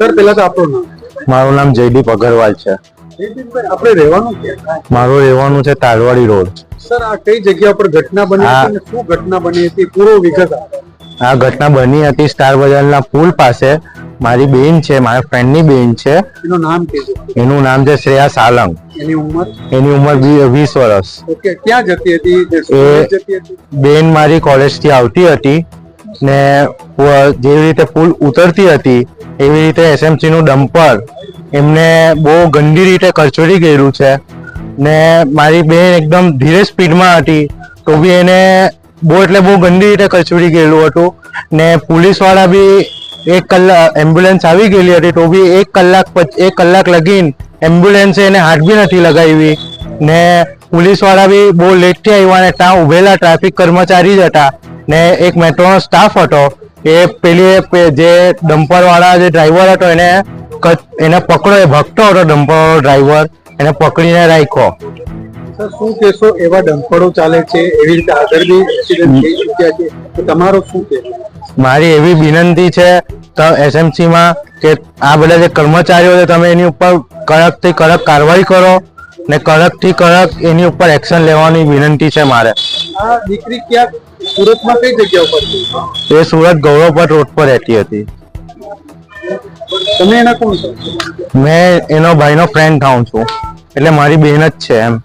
Sir પેલા તો આપણું નામ. મારું નામ જયદીપ અગરવાલ છે. આપણે રહેવાનું મારું રહેવાનું છે તાલવાડી રોડ. સર આ કઈ જગ્યા પર ઘટના બની હતી શું ઘટના બની હતી? પૂરો વિગત આ ઘટના બની હતી સ્ટાર બજારના પુલ પાસે. મારી બેન છે મારા ફ્રેન્ડની બેન છે. એનું નામ એનું નામ છે શ્રેયા સાલંગ. એની ઉંમર? એની ઉંમર વીસ વર્ષ. ઓકે ક્યાં હતી? જતી હતી? બેન મારી કોલેજથી આવતી હતી. ને જેવી રીતે પુલ ઉતરતી હતી, એવી રીતે એસએમસી નું ડમ્પર એમને બહુ ગંદી રીતે કરચોડી ગયેલું છે. ને મારી બેન એકદમ ધીરે સ્પીડમાં હતી, તો બી એને બહુ એટલે બહુ ગંદી રીતે કચોડી ગયેલું હતું. ને પોલીસવાળા બી એક કલાક એમ્બ્યુલન્સ આવી ગયેલી હતી, તો બી એક કલાક એક કલાક લગીન એમ્બ્યુલન્સે એને હાથ બી નથી લગાવી. ને પોલીસવાળા બી બહુ લેટથી આવ્યા ને ત્યાં ઉભેલા ટ્રાફિક કર્મચારી જ હતા. ને એક મેટ્રોનો સ્ટાફ હતો એ પેલી જે ડમ્પર વાળા જે ડ્રાઈવર હતો એને એને પકડો એ ભગતો હતો ડમ્પર ડ્રાઈવર એને પકડીને રાખ્યો. શું કહેશો એવા ડમ્પરો ચાલે છે? એવી રીતે આગળ બી એક્સિડન્ટ થઈ ચૂક્યા છે? તો તમારું શું કે મારી એવી વિનંતી છે એસએમસી માં કે આ બધા જે કર્મચારીઓ છે તમે એની ઉપર કડકથી કડક કાર્યવાહી કરો ને કડકથી કડક એની ઉપર એક્શન લેવાની વિનંતી છે મારે. આ દીકરી ક્યાંક સુરતમાં કઈ જગ્યા ઉપર એ સુરત ગૌરવપટ રોડ પર રહેતી હતી. તમે એના કોણ છો? મેં એનો ભાઈનો ફ્રેન્ડ થાઉં છું. એટલે મારી બહેન જ છે એમ.